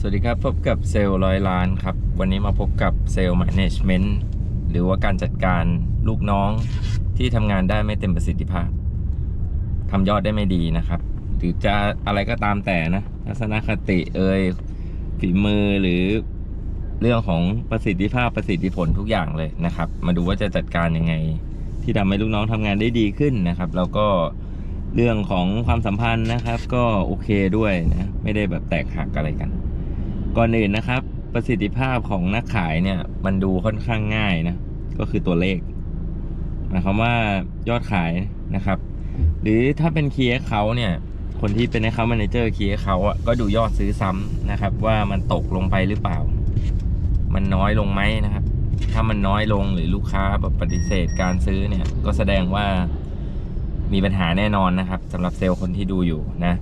สวัสดีครับ พบกับเซลล์ร้อยล้านครับ วันนี้มาพบกับเซลล์แมネจเมนต์หรือว่าการจัดการลูกน้องที่ทำงานได้ไม่เต็มประสิทธิภาพทำยอดได้ไม่ดีนะครับ หรือจะอะไรก็ตามแต่นะทัศนคติเอ่ยฝีมือหรือเรื่องของประสิทธิภาพประสิทธิผลทุกอย่างเลยนะครับ มาดูว่าจะจัดการยังไง ที่ทำให้ลูกน้องทำงานได้ดีขึ้นนะครับแล้วก็เรื่องของความสัมพันธ์นะครับ ก็โอเคด้วยนะไม่ได้แบบแตกหักอะไรกัน ก่อนอื่นนะครับ ประสิทธิภาพของนักขายเนี่ย มันดูค่อนข้างง่ายนะ ก็คือตัวเลขหมายความว่ายอดขายนะครับ หรือถ้าเป็นเคีย์เขาเนี่ย คนที่เป็น account manager คีย์เขาอะก็ดูยอดซื้อซ้ำนะครับ ว่ามันตกลงไปหรือเปล่า มันน้อยลงไหมนะครับ ถ้ามันน้อยลงหรือลูกค้าแบบปฏิเสธการซื้อเนี่ย ก็แสดงว่ามีปัญหาแน่นอนนะครับสำหรับเซลล์คนที่ดูอยู่นะ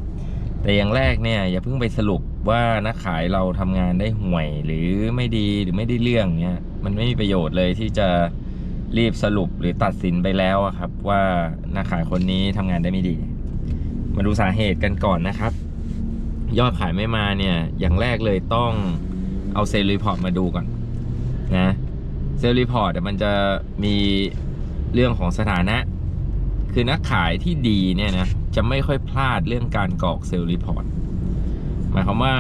แต่อย่างแรกเนี่ย อย่าเพิ่งไปสรุป ว่านักขายเราทำงานได้ห่วยหรือไม่ดีหรือไม่ได้เรื่องเนี่ยมันไม่มีประโยชน์เลยที่จะรีบสรุปหรือตัดสินไปแล้วครับ ว่านักขายคนนี้ทำงานได้ไม่ดี มาดูสาเหตุกันก่อนนะครับ ยอดขายไม่มาเนี่ยอย่างแรกเลยต้องเอาเซลล์รีพอร์ตมาดูก่อนนะเซลล์รีพอร์ตมันจะมีเรื่องของสถานะ คือนักขายที่ดีเนี่ยนะจะไม่ค่อยพลาดเรื่องการกรอกเซลล์รีพอร์ต มายความว่า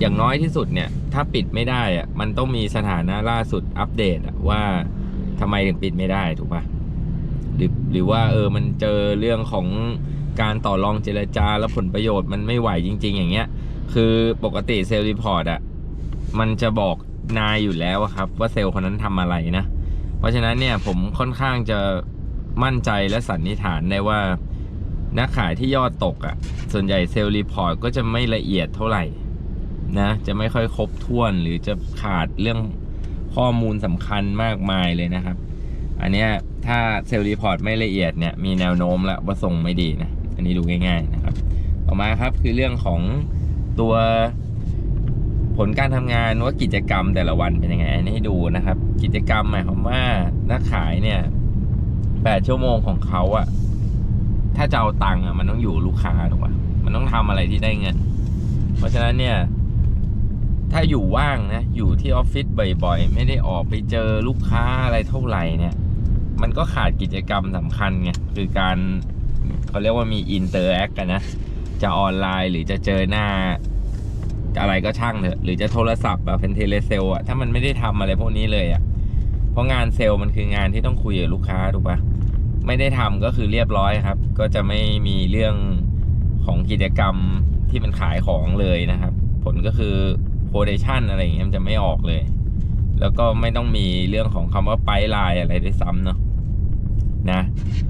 อย่างน้อยที่สุดเนี่ย ถ้าปิดไม่ได้อะมันต้องมีสถานะล่าสุดอัปเดตว่าทำไมถึงปิดไม่ได้ถูกปะหรือหรือว่าเออมันเจอเรื่องของการต่อรองเจรจาแล้วผลประโยชน์มันไม่ไหวจริง ๆ อย่างเงี้ย คือปกติเซลล์รีพอร์ตอะมันจะบอกนายอยู่แล้วครับ ว่าเซลล์คนนั้นทำอะไรนะ เพราะฉะนั้นเนี่ยผมค่อนข้างจะมั่นใจและสันนิษฐานได้ว่า นักขายที่ยอดตกอะ่ะ ส่วนใหญ่เซลล์รีพอร์ตก็จะไม่ละเอียดเท่าไหร่นะ จะไม่ค่อยครบถ้วนหรือจะขาดเรื่องข้อมูลสำคัญมากมายเลยนะครับ อันเนี้ยถ้าเซลล์รีพอร์ตไม่ละเอียดเนี่ยมีแนวโน้มแล้วว่าส่งไม่ดีนะ อันนี้ดูง่ายๆนะครับ ต่อมาครับคือเรื่องของตัวผลการทำงานว่ากิจกรรมแต่ละวันเป็นยังไงอันนี้ให้ดูนะครับ กิจกรรมหมายความว่านักขายเนี่ยแปดชั่วโมงของเขาอะ ถ้าจะเอาตังค์อะมันต้องอยู่ลูกค้าถูกปะมันต้องทำอะไรที่ได้เงิน เพราะฉะนั้นเนี่ย ถ้าอยู่ว่างนะ อยู่ที่ออฟฟิศบ่อยๆ ไม่ได้ออกไปเจอลูกค้าอะไรเท่าไหร่เนี่ย มันก็ขาดกิจกรรมสำคัญไงคือการเขาเรียกว่ามีอินเตอร์แอคกันนะ จะออนไลน์หรือจะเจอหน้า อะไรก็ช่างเถอะ หรือจะโทรศัพท์แบบเป็นเทเลเซลอะถ้ามันไม่ได้ทำอะไรพวกนี้เลยอะเพราะงานเซลล์มันคืองานที่ต้องคุยกับลูกค้าถูกปะ ไม่ได้ทำก็คือเรียบร้อยครับ ก็จะไม่มีเรื่องของกิจกรรมที่มันขายของเลยนะครับ ผลก็คือโพเดชันอะไรอย่างเงี้ยมันจะไม่ออกเลย แล้วก็ไม่ต้องมีเรื่องของคำว่าไปไลน์อะไรด้วยซ้ำเนาะนะ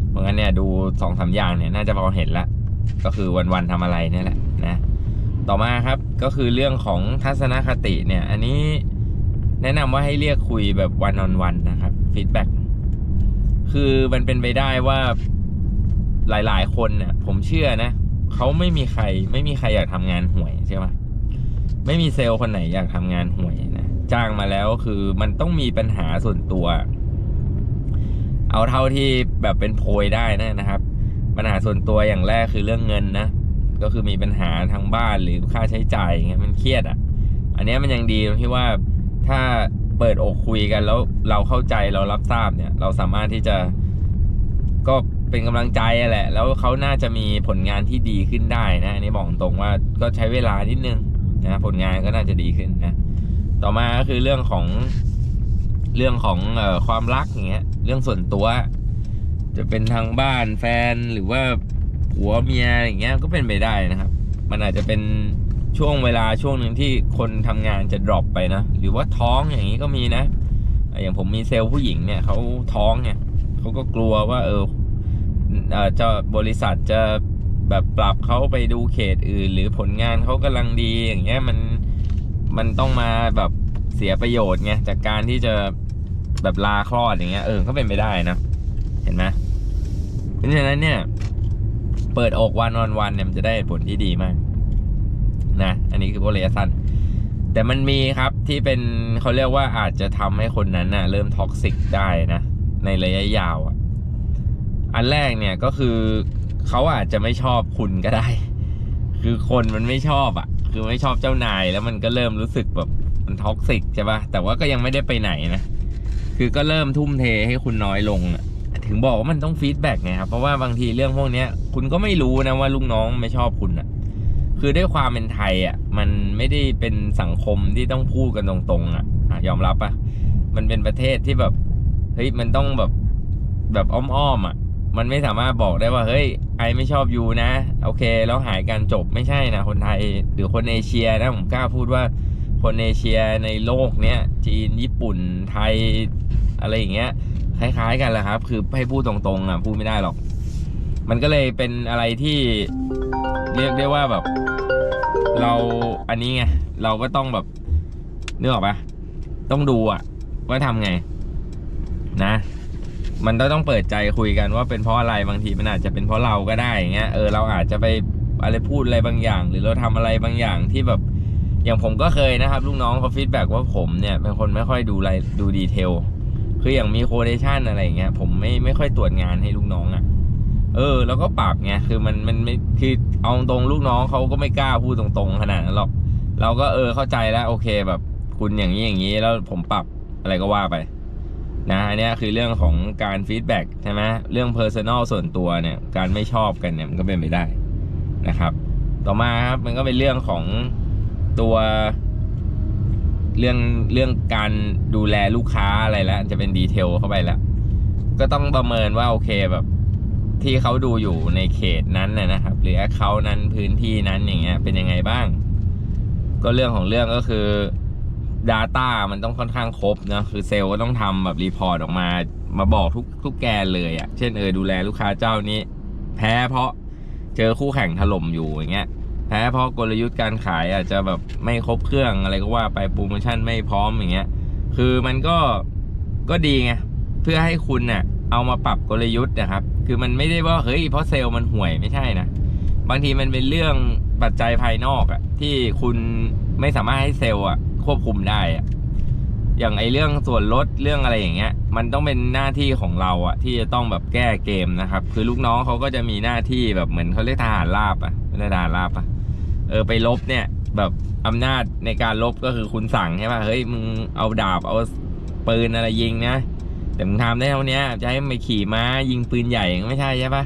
เพราะงั้นเนี่ยดูสองสามอย่างเนี่ยน่าจะพอเห็นละก็คือวันๆทำอะไรเนี่ยแหละนะต่อมาครับก็คือเรื่องของทัศนคติเนี่ย อันนี้แนะนำว่าให้เรียกคุยแบบวันออนวันนะครับฟีดแบ็ก คือมันเป็นไปได้ว่าหลาย ๆ คนเนี่ยผมเชื่อนะเขาไม่มีใคร ไม่มีใครอยากทำงานห่วยใช่ไหมไม่มีเซลล์คนไหนอยากทำงานห่วยนะจ้างมาแล้วคือมันต้องมีปัญหาส่วนตัว เอาเท่าที่แบบเป็นโพยได้นะนะครับ ปัญหาส่วนตัวอย่างแรกคือเรื่องเงินนะก็คือมีปัญหาทางบ้านหรือค่าใช้จ่ายอย่างเงี้ยมันเครียดอะ อันนี้มันยังดีตรงที่ว่าถ้า เปิดอกคุยกันแล้วเราเข้าใจเรารับทราบเนี่ย เราสามารถที่จะก็เป็นกำลังใจอะแหละ แล้วเขาน่าจะมีผลงานที่ดีขึ้นได้นะอันนี้บอกตรงว่าก็ใช้เวลานิดนึงนะผลงานก็น่าจะดีขึ้นนะ ต่อมาก็คือเรื่องของเรื่องของออความรักอย่างเงี้ย เรื่องส่วนตัว จะเป็นทางบ้านแฟนหรือว่าผัวเมียอย่างเงี้ยก็เป็นไปได้นะครับ มันอาจจะเป็น ช่วงเวลาช่วงหนึ่งที่คนทำงานจะดรอปไปนะหรือว่าท้องอย่างนี้ก็มีนะ อย่างผมมีเซลล์ผู้หญิงเนี่ยเขาท้องเนี่ยเขาก็กลัวว่า เออเอ่อจะบริษัทจะแบบปรับเขาไปดูเขตอื่น หรือผลงานเขากำลังดีอย่างเงี้ยมันมันต้องมาแบบเสียประโยชน์ไงจากการที่จะแบบลาคลอดอย่างเงี้ยเออก็เป็นไปได้นะเห็นไหมเพราะฉะนั้นเนี่ย เปิดอกวันออนวันเนี่ยมันจะได้ผลที่ดีมาก นะอันนี้คือพวกระยะสั้น แต่มันมีครับที่เป็นเขาเรียกว่าอาจจะทำให้คนนั้นน่ะเริ่มท็อกซิกได้นะ ในระยะยาวอะอันแรกเนี่ยก็คือเขาอาจจะไม่ชอบคุณก็ได้ คือคนมันไม่ชอบอะ คือไม่ชอบเจ้านายแล้วมันก็เริ่มรู้สึกแบบมันท็อกซิกใช่ปะแต่ว่าก็ยังไม่ได้ไปไหนนะคือก็เริ่มทุ่มเทให้คุณน้อยลงอะถึงบอกว่ามันต้องฟีดแบ็กไงครับ เพราะว่าบางทีเรื่องพวกนี้คุณก็ไม่รู้นะว่าลูกน้องไม่ชอบคุณอะ คือด้วยความเป็นไทยอะ มันไม่ได้เป็นสังคมที่ต้องพูดกันตรงๆอะยอมรับปะมันเป็นประเทศที่แบบเฮ้ยมันต้องแบบแบบอ้อมๆอะ มันไม่สามารถบอกได้ว่า เฮ้ย ไอไม่ชอบยูนะ โอเค แล้วหายกันจบไม่ใช่นะคนไทยหรือคนเอเชียนะผมกล้าพูดว่าคนเอเชียในโลกเนี้ยจีนญี่ปุ่นไทยอะไรอย่างเงี้ยคล้ายๆกันแหละครับ คือให้พูดตรงๆอะพูดไม่ได้หรอก มันก็เลยเป็นอะไรที่เรียกได้ว่าแบบ เราอันนี้ไงเราก็ต้องแบบนึกออกปะต้องดูอะว่าทำไง นะ มันก็ต้องเปิดใจคุยกันว่าเป็นเพราะอะไรบางทีมันอาจจะเป็นเพราะเราก็ได้อย่างเงี้ยเออเราอาจจะไปอะไรพูดอะไรบางอย่าง หรือเราทำอะไรบางอย่างที่แบบ อย่างผมก็เคยนะครับ ลูกน้องเขาฟีดแบ็กว่าผมเนี่ยเป็นคนไม่ค่อยดูรายดูดีเทลคืออย่างมีโคเดชันอะไรอย่างเงี้ยผมไม่ไม่ค่อยตรวจงานให้ลูกน้องอะ่ะ เออ แล้วก็ปรับไงคือมันมันไม่คือเอาตรงลูกน้องเขาก็ไม่กล้าพูดตรงๆขนาดนั้นหรอก เราก็เออเข้าใจแล้ว โอเคแบบ คุณอย่างนี้อย่างนี้แล้วผมปรับอะไรก็ว่าไป นะอันเนี้ยคือเรื่องของการฟีดแบ็กใช่ไหมเรื่องเพอร์ซันอลส่วนตัวเนี่ย การไม่ชอบกันเนี่ยมันก็เป็นไปได้นะครับ ต่อมาครับมันก็เป็นเรื่องของตัวเรื่องเรื่องการดูแลลูกค้าอะไรแล้วจะเป็นดีเทลเข้าไปแล้ว ก็ต้องประเมินว่าโอเคแบบ ที่เขาดูอยู่ในเขตนั้นนะครับ หรือเขานั้นพื้นที่นั้นอย่างเงี้ยเป็นยังไงบ้าง ก็เรื่องของเรื่องก็คือ Data มันต้องค่อนข้างครบนะคือเซลล์ก็ต้องทำแบบรีพอร์ตออกมา มาบอกทุกทุกแกนเลยอะ่ะ เช่นเออดูแลลูกค้าเจ้านี้ แพ้เพราะเจอคู่แข่งถล่มอยู่อย่างเงี้ยแพ้เพราะกลยุทธ์การขายอาจจะแบบไม่ครบเครื่องอะไรก็ว่าไปโปรโมชั่นไม่พร้อมอย่างเงี้ย คือมันก็ก็ดีไงเพื่อให้คุณเน่ะ เอามาปรับกลยุทธ์นะครับ คือมันไม่ได้ว่าเฮ้ยเพราะเซลล์มันห่วยไม่ใช่นะ บางทีมันเป็นเรื่องปัจจัยภายนอกอะที่คุณไม่สามารถให้เซลล์อะควบคุมได้อะอย่างไอเรื่องส่วนลดเรื่องอะไรอย่างเงี้ย มันต้องเป็นหน้าที่ของเราอะที่จะต้องแบบแก้เกมนะครับ คือลูกน้องเขาก็จะมีหน้าที่แบบเหมือนเขาเรียกทหารราบอะไม่ใช่ทหารราบอะเออไปลบเนี่ยแบบอำนาจในการลบก็คือคุณสั่งใช่ป่ะเฮ้ยมึงเอาดาบเอาปืนอะไรยิงนะ แต่มึงทำได้เท่านี้จะให้ไปขี่ม้ายิงปืนใหญ่ไม่ใช่ใช่ปะ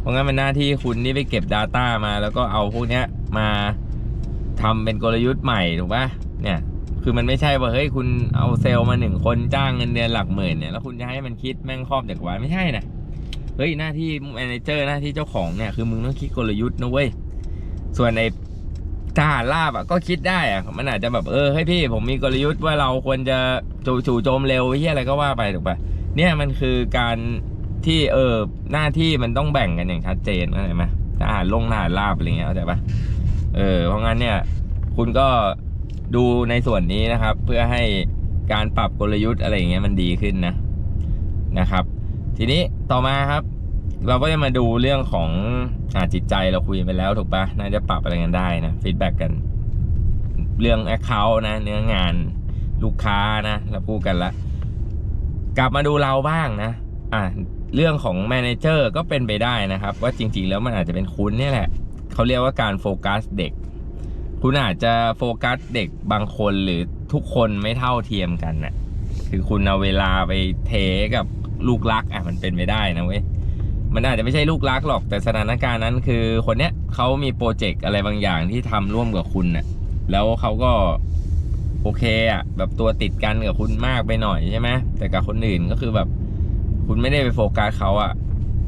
เพราะงั้นมันหน้าที่คุณที่ไปเก็บ Data มา แล้วก็เอาพวกเนี้ยมาทำเป็นกลยุทธ์ใหม่ถูกปะเนี่ยคือมันไม่ใช่ว่าเฮ้ยคุณเอาเซลล์มาหนึ่งคนจ้างเงินเดือนหลักหมื่นเนี่ยแล้วคุณจะให้มันคิดแม่งครอบเด็กไว้ไม่ใช่นะเฮ้ยหน้าที่แมเนเจอร์หน้าที่เจ้าของเนี่ยคือมึงต้องคิดกลยุทธ์นะเว้ยส่วนใน ทหารราบอะก็คิดได้อะมันอาจจะแบบเออให้พี่ ผมมีกลยุทธ์ว่าเราควรจะจู่โจมเร็วที่อะไรก็ว่าไปถูกปะเนี่ยมันคือการที่เออหน้าที่มันต้องแบ่งกันอย่างชัดเจนเข้าใจไหมทหารลงทหารราบอะไรเงี้ยเข้าใจปะเออเพราะงั้นเนี่ย คุณก็ดูในส่วนนี้นะครับ เพื่อให้การปรับกลยุทธ์อะไรอย่างเงี้ยมันดีขึ้นนะนะครับ ทีนี้ต่อมาครับ เราก็จะมาดูเรื่องของอาจิตใจเราคุยไปแล้วถูกปะน่าจะปรับอะไรกันได้นะฟีดแบ็กกัน เรื่อง Account นะ เนื้องานลูกค้านะเราพูดกันละกลับมาดูเราบ้างนะอะเรื่องของแมเนเจอร์ก็เป็นไปได้นะครับ ว่าจริง ๆ แล้วมันอาจจะเป็นคุณเนี่ยแหละเขาเรียกว่าการโฟกัสเด็ก คุณอาจจะโฟกัสเด็กบางคนหรือทุกคนไม่เท่าเทียมกันนะ่ะคือคุณเอาเวลาไปเทกับลูกรักอะมันเป็นไปได้นะเว้ย มันอาจจะไม่ใช่ลูกรักหรอกแต่สถานการณ์นั้นคือคนเนี้ยเขามีโปรเจกต์อะไรบางอย่างที่ทำร่วมกับคุณน่ะแล้วเขาก็โอเคอะแบบตัวติดกันกับคุณมากไปหน่อยใช่ไหมแต่กับคนอื่นก็คือแบบ คุณไม่ได้ไปโฟกัสเขาอะ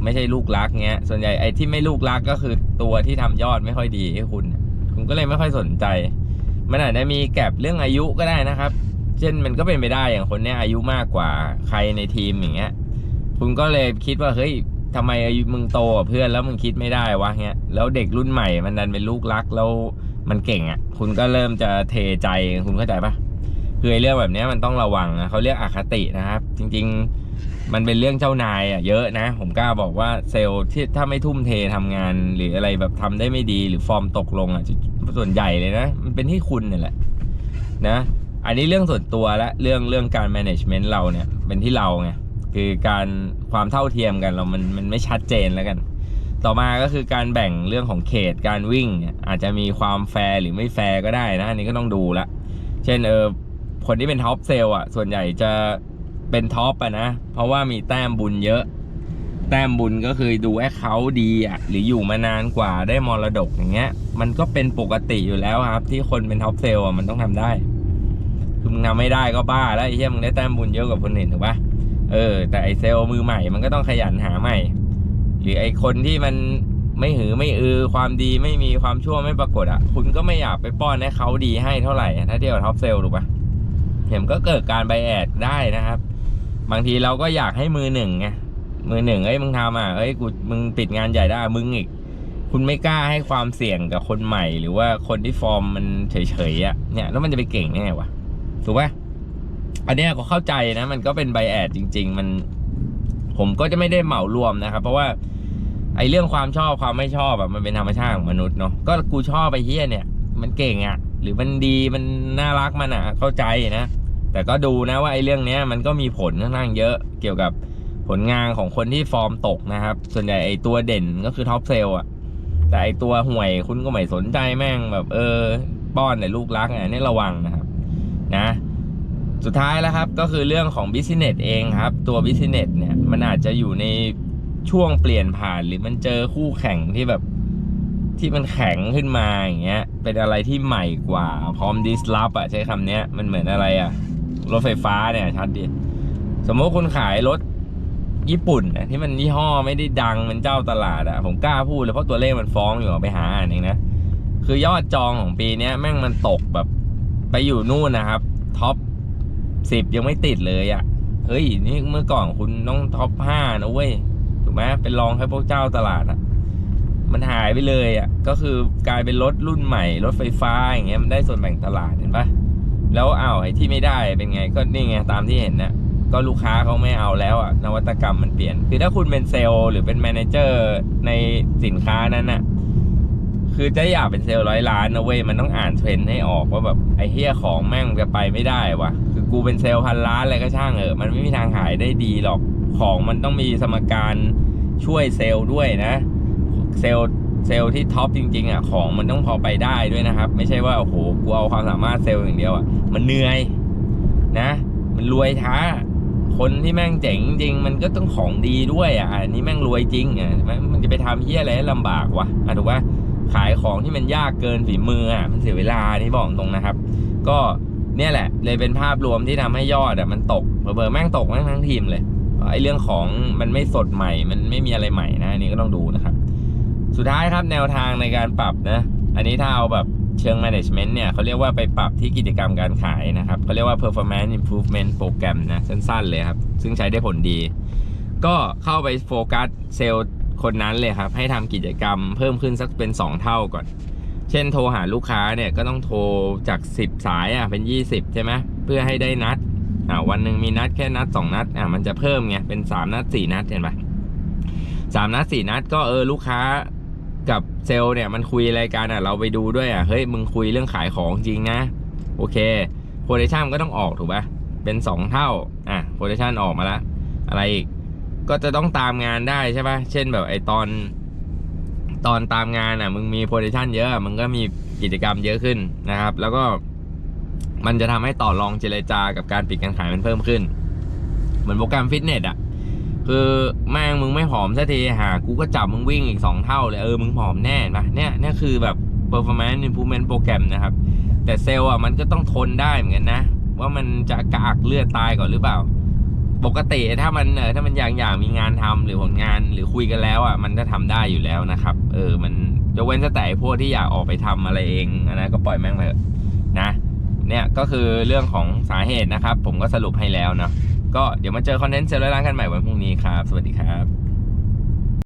ไม่ใช่ลูกรักเงี้ย ส่วนใหญ่ไอ้ที่ไม่ลูกรักก็คือตัวที่ทำยอดไม่ค่อยดีให้คุณ คุณก็เลยไม่ค่อยสนใจ มันอาจจะมีแก็บเรื่องอายุก็ได้นะครับ เช่นมันก็เป็นไปได้อย่างคนเนี้ยอายุมากกว่าใครในทีมอย่างเงี้ยคุณก็เลยคิดว่าเฮ้ย ทำไมอายุมึงโตกว่าเพื่อนแล้วมึงคิดไม่ได้วะเงี้ยแล้วเด็กรุ่นใหม่มันดันเป็นลูกรักแล้วมันเก่งอะ คุณก็เริ่มจะเทใจคุณเข้าใจปะคือไอ้เรื่องแบบนี้มันต้องระวังนะเขาเรียกอคตินะครับ จริง ๆ มันเป็นเรื่องเจ้านายอะเยอะนะ ผมกล้าบอกว่าเซลล์ที่ถ้าไม่ทุ่มเททำงาน หรืออะไรแบบทำได้ไม่ดีหรือฟอร์มตกลงอะส่วนใหญ่เลยนะ มันเป็นที่คุณนี่แหละ นะ อันนี้เรื่องส่วนตัวและเรื่องเรื่องการ management เราเนี่ย เป็นที่เราไง คือการความเท่าเทียมกันเรามันมันไม่ชัดเจนแล้วกัน ต่อมาก็คือการแบ่งเรื่องของเขตการวิ่ง อาจจะมีความแฟร์หรือไม่แฟร์ก็ได้นะอันนี้ก็ต้องดูละ เช่นเออคนที่เป็นท็อปเซลล์อะส่วนใหญ่จะเป็นท็อปอะนะ เพราะว่ามีแต้มบุญเยอะ แต้มบุญก็คือดูแอคเคาท์ดีอะหรืออยู่มานานกว่าได้มรดกอย่างเงี้ย มันก็เป็นปกติอยู่แล้วครับ ที่คนเป็นท็อปเซลล์อะมันต้องทำได้คือมึงทำไม่ได้ก็บ้าแล้วไอ้เหี้ยมึงได้แต้มบุญเยอะกว่าคนอื่นถูกปะ เออ แต่ไอเซลล์มือใหม่มันก็ต้องขยันหาใหม่ หรือไอคนที่มันไม่หือไม่อือความดีไม่มีความชั่วไม่ปรากฏอะ คุณก็ไม่อยากไปป้อนให้เขาดีให้เท่าไหร่อะถ้าเทียบกับท็อปเซลล์ถูกปะเห็นก็เกิดการไบแอดได้นะครับ บางทีเราก็อยากให้มือหนึ่งไงมือหนึ่งเอ้ยมึงทำอะเอ้ยกูมึงปิดงานใหญ่ได้มึงอีก คุณไม่กล้าให้ความเสี่ยงกับคนใหม่ หรือว่าคนที่ฟอร์มมันเฉยๆอะเนี่ยแล้วมันจะไปเก่งได้ไงวะถูกปะ อันเนี้ยก็เข้าใจนะ มันก็เป็นไบแอดจริง ๆ มัน ผมก็จะไม่ได้เหมารวมนะครับ เพราะว่าไอ้เรื่องความชอบความไม่ชอบอะมันเป็นธรรมชาติของมนุษย์เนาะก็กูชอบไปเฮียเนี่ย มันเก่งอะหรือมันดีมันน่ารักมันอะเข้าใจนะ แต่ก็ดูนะว่าไอ้เรื่องเนี้ยมันก็มีผลค่อนข้างเยอะเกี่ยวกับผลงานของคนที่ฟอร์มตกนะครับ ส่วนใหญ่ไอ้ตัวเด่นก็คือท็อปเซลอะแต่ไอ้ตัวห่วยคุณก็ไม่สนใจแม่งแบบ เออ ป้อนแต่ลูกรักอะนี่ระวังนะครับ นะ สุดท้ายแล้วครับก็คือเรื่องของบิสเนสเองครับ ตัวบิสเนสเนี่ยมันอาจจะอยู่ในช่วงเปลี่ยนผ่านหรือมันเจอคู่แข่งที่แบบที่มันแข็งขึ้นมาอย่างเงี้ย เป็นอะไรที่ใหม่กว่า พร้อมดิสลอฟอะใช้คำเนี้ย มันเหมือนอะไรอะรถไฟฟ้าเนี่ยชัดดิสมมติคุณขายรถญี่ปุ่นที่มันยี่ห้อไม่ได้ดังเป็นเจ้าตลาดอะผมกล้าพูดเลยเพราะตัวเลขมันฟ้องอยู่เอไปหาอ่านเองนะ คือยอดจองของปีนี้แม่งมันตกแบบไปอยู่นู่นนะครับ ท็อป สิบยังไม่ติดเลยอะ่ะ เฮ้ย นี่เมื่อก่อนคุณต้องท็อปห้านะเว้ย ถูกไหมเป็นรองให้พวกเจ้าตลาดอะ่ะ มันหายไปเลยอะ่ะ ก็คือกลายเป็นรถรุ่นใหม่ รถไฟฟ้าอย่างเงี้ยมันได้ส่วนแบ่งตลาดเห็นปะแล้วอ้าวไอ้ที่ไม่ได้เป็นไง ก็นี่ไงตามที่เห็นน่ะก็ลูกค้าเขาไม่เอาแล้วอะนวัตกรรมมันเปลี่ยน คือถ้าคุณเป็นเซลล์หรือเป็นแมเนเจอร์ในสินค้านั้นน่ะคือจะอยากเป็นเซลล์ร้อยล้านนะเว้ยมันต้องอ่านเทรนด์ให้ออกว่าแบบไอ้เฮียของแม่งจะไปไม่ได้วะ กูเป็นเซลล์พันล้านอะไรก็ช่างเออมันไม่มีทางขายได้ดีหรอกของมันต้องมีสมการช่วยเซลล์ด้วยนะ เซลล์เซลล์ที่ท็อปจริง ๆอะของมันต้องพอไปได้ด้วยนะครับ ไม่ใช่ว่าโอ้โหกูเอาความสามารถเซลล์อย่างเดียวอะมันเหนื่อยนะ มันรวยช้า คนที่แม่งเจ๋งจริงมันก็ต้องของดีด้วยอะอันนี้แม่งรวยจริงอะมันจะไปทำเฮี้ยอะไรให้ลำบากวะอะถูกปะขายของที่มันยากเกินฝีมืออะมันเสียเวลาที่บอกตรงนะครับ ก็ เนี่ยแหละ เลยเป็นภาพรวมที่ทำให้ยอดอะมันตกเบอร์แม่งตกแม่งทั้งทีมเลยไอ้เรื่องของมันไม่สดใหม่ มันไม่มีอะไรใหม่นะอันนี้ก็ต้องดูนะครับ สุดท้ายครับแนวทางในการปรับนะ อันนี้ถ้าเอาแบบเชิง management เนี่ยเขาเรียกว่าไปปรับที่กิจกรรมการขายนะครับเขาเรียกว่า performance improvement program นะสั้น ๆ เลยครับ ซึ่งใช้ได้ผลดี ก็เข้าไปโฟกัสเซลล์คนนั้นเลยครับ ให้ทำกิจกรรมเพิ่มขึ้นสักเป็น 2 เท่าก่อน เช่นโทรหาลูกค้าเนี่ยก็ต้องโทรจาก 10 สายอะเป็น 20 ใช่ไหมเพื่อให้ได้นัดอ่าวันหนึ่งมีนัดแค่นัด 2 นัดอ่ามันจะเพิ่มไงเป็น 3 นัด 4 นัดเห็นปะสามนัดสี่นัดก็เออลูกค้ากับเซลล์เนี่ยมันคุยอะไรกันอะเราไปดูด้วยอะเฮ้ยมึงคุยเรื่องขายของจริงนะ โอเคโพเดชันก็ต้องออกถูกปะเป็น 2 เท่าอะโพเดชันออกมาล้วอะไรอีกก็จะต้องตามงานได้ใช่ปะเช่นแบบไอตอน ตอนตามงานอะ มึงมีโพ i ิชันเยอะมึงก็มีกิจกรรมเยอะขึ้นนะครับ แล้วก็มันจะทำให้ต่อรองเจรจากับการปิดการขายมันเพิ่มขึ้น เหมือนโปรแกรมฟิตเนสอะ คือแม่งมึงไม่ผอมสักทีหากูก็จับมึงวิ่งอีกสองเท่าเลยเออมึงผอมแน่นะเนี่ยเนี่ยคือแบบ performance improvement โปรแกรมนะครับ แต่เซลล์อะมันก็ต้องทนได้เหมือนกันนะ ว่ามันจะกระอักเลือดตายก่อนหรือเปล่า ปกติถ้ามันเออถ้ามันอย่างอย่างมีงานทำหรือผลงานหรือคุยกันแล้วอะมันจะทำได้อยู่แล้วนะครับ เออ มันจะเว้นแต่พวกที่อยากออกไปทำอะไรเองอันนั้นก็ปล่อยแม่งไปเถอะนะ เนี่ยก็คือเรื่องของสาเหตุนะครับ ผมก็สรุปให้แล้วเนาะก็เดี๋ยวมาเจอคอนเทนต์เซลล์ร้านกันใหม่วันพรุ่งนี้ครับ สวัสดีครับ